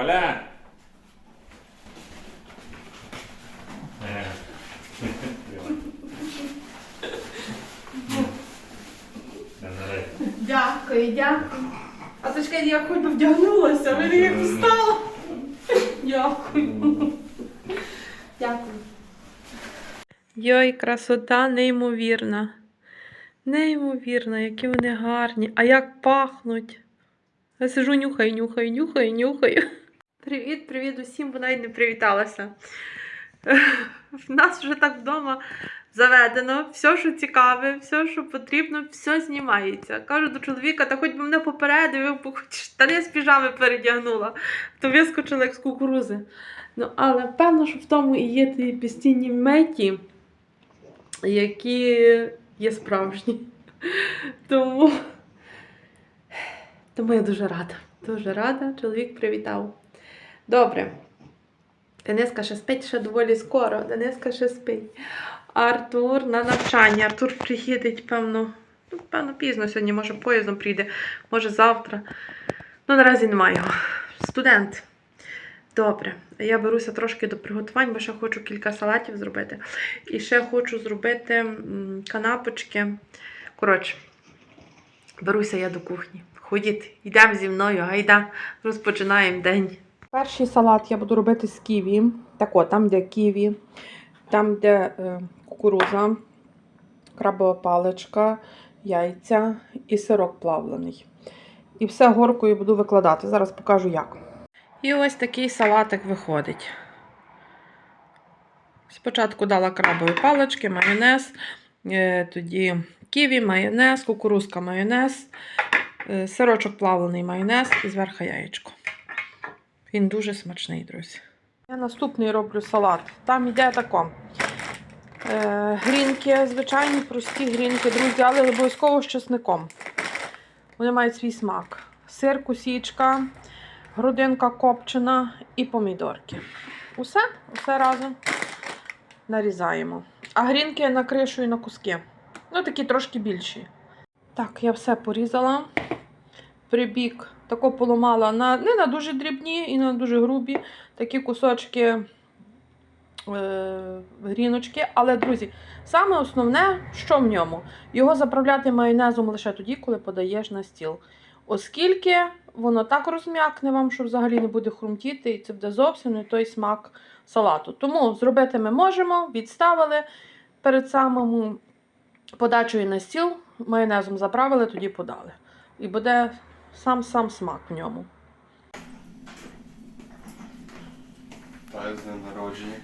Оля! Дякую, дякую. А то ж я хоч би вдягнулася, ви як встала. Дякую. Дякую. Йой, красота неймовірна. Неймовірна, які вони гарні. А як пахнуть. Я сижу, нюхаю, нюхаю, нюхаю, нюхаю. Привіт, привіт усім, вона й не привіталася. В нас вже так вдома заведено, все, що цікаве, все, що потрібно, все знімається. Кажу до чоловіка, та хоч би мене попередив, хоч штани з піжами передягнула, то вискочила як з кукурузи. Ну, але певно, що в тому і є ті постійні меті, які є справжні. Тому, тому я дуже рада. Дуже рада, чоловік привітав. Добре. Дениска ще спить ще доволі скоро. Дениска ще спить. Артур на навчання. Артур приїде, певно, ну, певно, пізно сьогодні, може поїздом прийде, може завтра. Ну, наразі немає. Студент. Добре. Я беруся трошки до приготувань, бо ще хочу кілька салатів зробити. І ще хочу зробити канапочки. Коротше, беруся я до кухні. Ходіть, йдемо зі мною, гайда, розпочинаємо день. Перший салат я буду робити з ківі. Так от, там, де ківі, там, де е, кукуруза, крабова паличка, яйця і сирок плавлений. І все горкою буду викладати. Зараз покажу як. І ось такий салатик виходить. Спочатку дала крабові палички, майонез, е, тоді ківі, майонез, кукурузка майонез, е, сирочок плавлений майонез і зверху яєчко. Він дуже смачний, друзі. Я наступний роблю салат. Там йде тако. Е, грінки, звичайні прості грінки, друзі, але обов'язково з чесником. Вони мають свій смак. Сир, кусічка, грудинка копчена і помідорки. Усе, усе разом нарізаємо. А грінки накришую на куски. Ну, такі трошки більші. Так, я все порізала. Прибік тако поламала на, не на дуже дрібні і на дуже грубі такі кусочки е, гріночки. Але, друзі, саме основне, що в ньому? Його заправляти майонезом лише тоді, коли подаєш на стіл. Оскільки воно так розм'якне вам, що взагалі не буде хрумтіти, і це буде зовсім не той смак салату. Тому зробити ми можемо, відставили перед самим подачею на стіл, майонезом заправили, тоді подали. І буде сам-сам смак в ньому. Та з днем народження.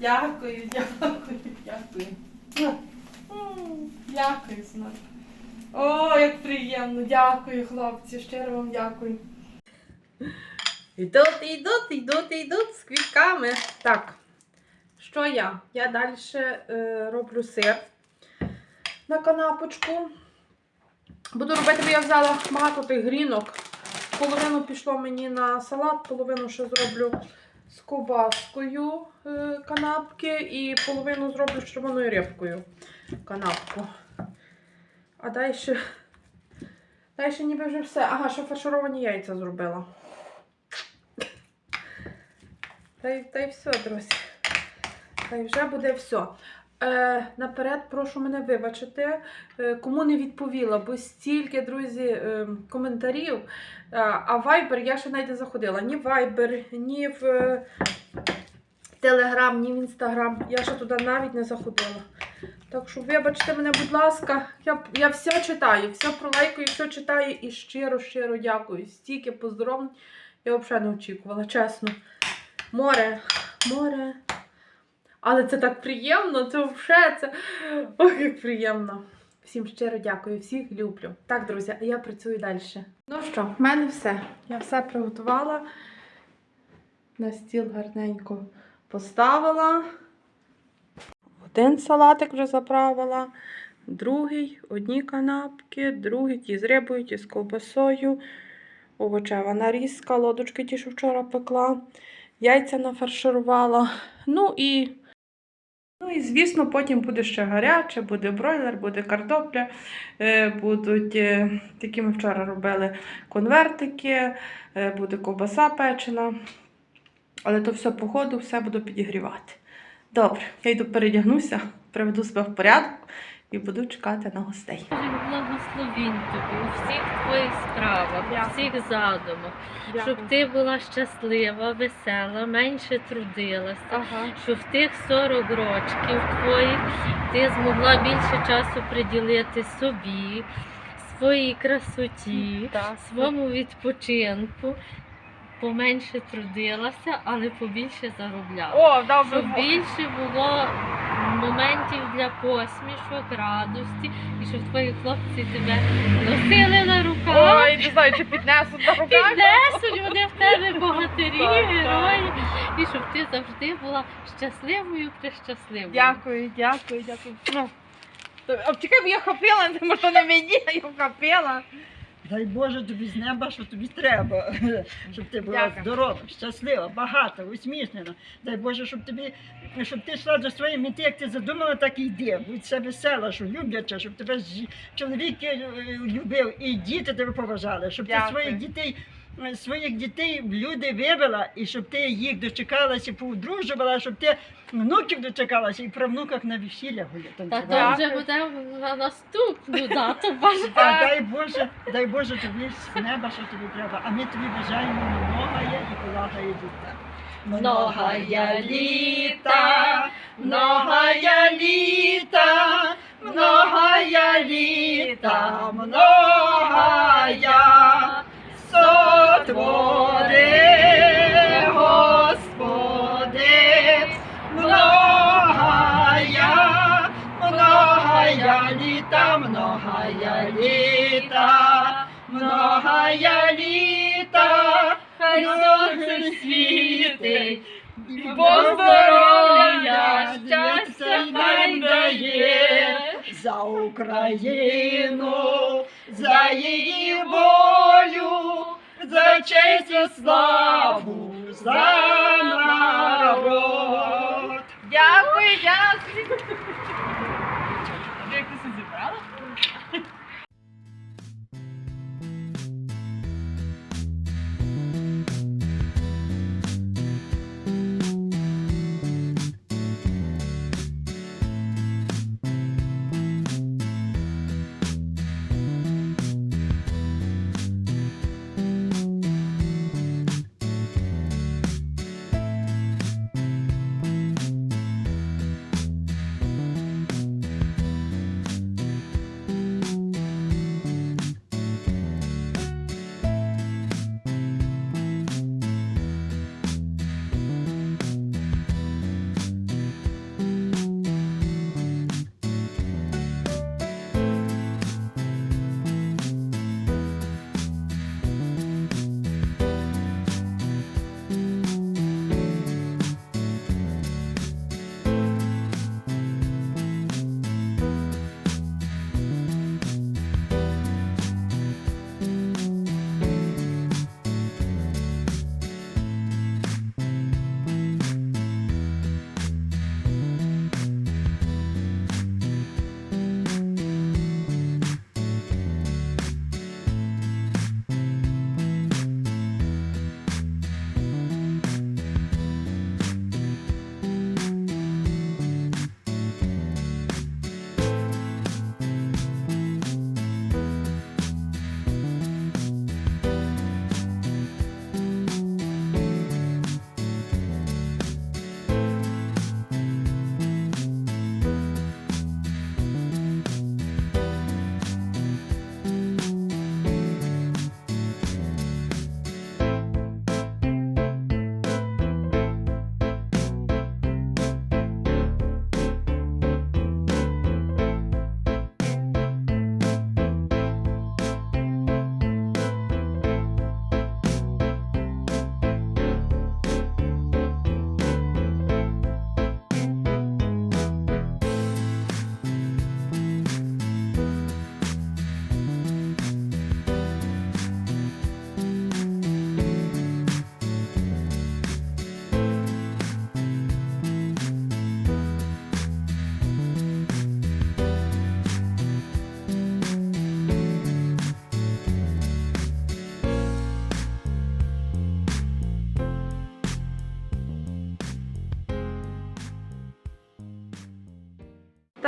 Дякую, дякую, дякую. Дякую, синок. О, як приємно, дякую, хлопці, щиро вам дякую. Йдуть, йдуть, йдуть, йдуть з квітками. Так, що я? Я далі е, роблю сир на канапочку. Буду робити, бо я взяла багато тих грінок. Половину пішло мені на салат, половину ще зроблю з ковбаскою е, канапки і половину зроблю з червоною рибкою канапку. А далі, далі ніби вже все. Ага, ще фаршировані яйця зробила. Та й, та й все, друзі. Та й вже буде все. Е, наперед прошу мене вибачити, е, кому не відповіла, бо стільки, друзі, е, коментарів. А Viber я ще навіть не заходила. Ні в Viber, ні в Telegram, ні в Instagram. Я ще туди навіть не заходила. Так що вибачте мене, будь ласка, я, я все читаю, все пролайкую, все читаю і щиро-щиро дякую. Стільки поздоровлень я взагалі не очікувала, чесно. Море, море. Але це так приємно, це взагалі це. Ох, як приємно. Всім щиро дякую, всіх люблю. Так, друзі, я працюю далі. Ну що, в мене все. Я все приготувала. На стіл гарненько поставила. Один салатик вже заправила, другий, одні канапки, другий ті з рибою, ті з ковбасою, овочева нарізка, лодочки ті, що вчора пекла, яйця нафарширувала. Ну і Ну і звісно, потім буде ще гаряче, буде бройлер, буде картопля, е, будуть е, такі ми вчора робили конвертики, е, буде ковбаса печена. Але то все по ходу, все буду підігрівати. Добре, я йду передягнуся, приведу себе в порядок і буду чекати на гостей. Благословінь тобі у всіх твоїх справах, у всіх задумах, щоб ти була щаслива, весела, менше трудилася, Ага. щоб в тих 40 років твоїх ти змогла більше часу приділити собі, своїй красоті, Так. своєму відпочинку. Поменше трудилася, але побільше заробляла. О, добре. Щоб більше було моментів для посмішок, радості, і щоб твої хлопці тебе носили на руках, Ой, не знаю, чи піднесуть на руках. піднесуть вони в тебе богатирі, герої, і щоб ти завжди була щасливою, прищасливою. Дякую, дякую, дякую. Ну, чекай, бо я хапила, тому що не мені, я хапила. Дай Боже тобі з неба, що тобі треба, щоб ти була Дякую. здорова, щаслива, багата, усміхнена. Дай Боже, щоб тобі, щоб ти йшла до своєї мети, як ти задумала, так і йди. Будь себе весела, що любляча, щоб тебе чоловік е, любив і діти тебе поважали, щоб Дякую. ти своїх дітей. Своїх дітей в люди вивела, і щоб ти їх дочекалася, поудружувала, щоб ти внуків дочекалася і про внуках на весілля гуляти. Та то вже буде на наступну дату бажаю. А дай Боже, дай Боже тобі з неба, що тобі треба. А ми тобі бажаємо многая і благая літа. Многая літа, многая літа, многая літа, многая сотвори, Господи, многая, многая літа, многая літа, многая літа, Хай сонце світить, Бог здоров'я, щастя хай дає. за Україну, за її волю, за честь і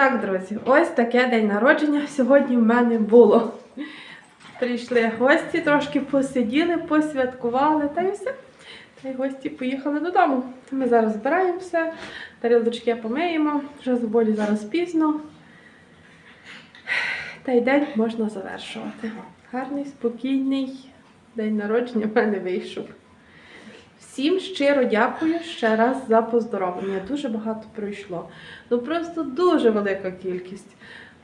Так, друзі, ось таке день народження сьогодні в мене було. Прийшли гості, трошки посиділи, посвяткували та й все. Та й гості поїхали додому. Ми зараз збираємося, тарілочки помиємо, вже з болі зараз пізно. Та й день можна завершувати. Гарний, спокійний день народження в мене вийшов. Всім щиро дякую ще раз за поздоровлення. Дуже багато пройшло. Ну просто дуже велика кількість.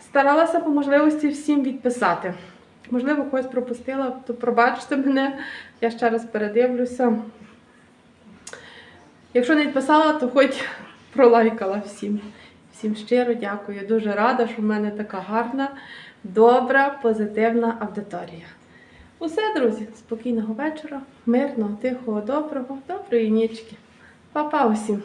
Старалася по можливості всім відписати. Можливо, когось пропустила, то пробачте мене, я ще раз передивлюся. Якщо не відписала, то хоч пролайкала всім. Всім щиро дякую. Дуже рада, що в мене така гарна, добра, позитивна аудиторія. Усе, друзі, спокійного вечора, мирного, тихого, доброго, доброї нічки. Па-па усім!